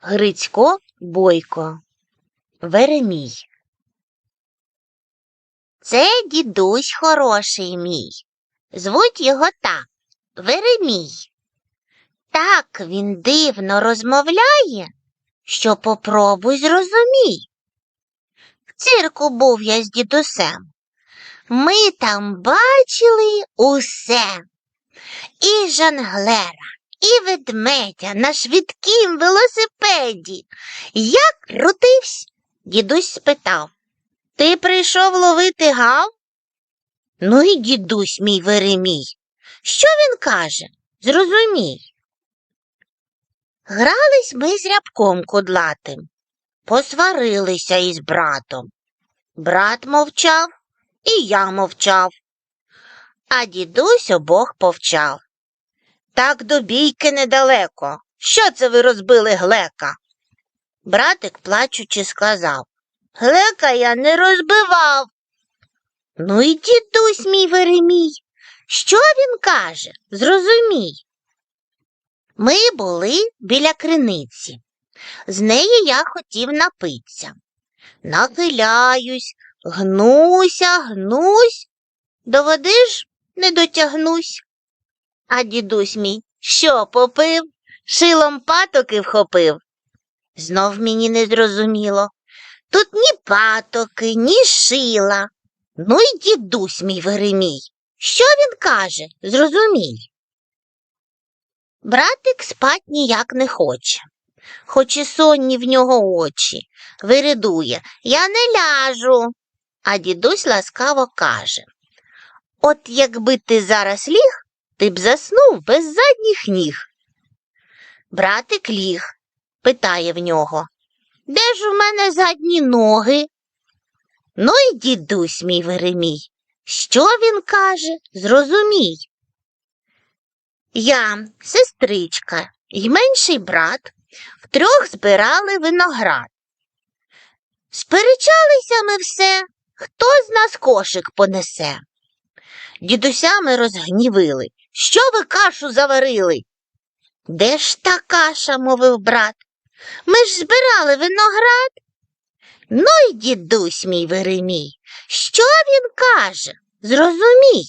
Грицько Бойко Веремій Це дідусь хороший мій. Звуть його так Веремій. Так він дивно розмовляє, що попробуй зрозумій. В цирку був я з дідусем. Ми там бачили усе. І жонглера, і ведмедя на швидкім велосипеді. Як крутився? Дідусь спитав. Ти прийшов ловити гав? Ну і дідусь мій Веремій. Що він каже? Зрозумій. Грались ми з рябком кудлатим, посварилися із братом. Брат мовчав, і я мовчав. А дідусь обох повчав. Так до бійки недалеко. Що це ви розбили глека? Братик, плачучи, сказав. Глека я не розбивав. Ну і дідусь мій Веремій. Що він каже? Зрозумій. Ми були біля криниці. З неї я хотів напитися. Нахиляюсь, гнуся, гнусь, до води ж не дотягнусь. А дідусь мій що попив? Шилом патоки вхопив. Знов мені не зрозуміло. Тут ні патоки, ні шила. Ну й дідусь мій Веремій. Що він каже? Зрозумій. Братик спать ніяк не хоче, хоч і сонні в нього очі. Виридує Я не ляжу. А дідусь ласкаво каже От якби ти зараз ліг, ти б заснув без задніх ніг. Братик ліг, питає в нього. Де ж у мене задні ноги? Ну й дідусь мій Веремій. Що він каже? Зрозумій. Я, сестричка й менший брат втрьох збирали виноград. Сперечалися ми все, хто з нас кошик понесе. Дідуся ми розгнівили. Що ви кашу заварили? Де ж та каша, мовив брат. Ми ж збирали виноград. Ну й дідусь мій Веремій, що він каже? Зрозумій.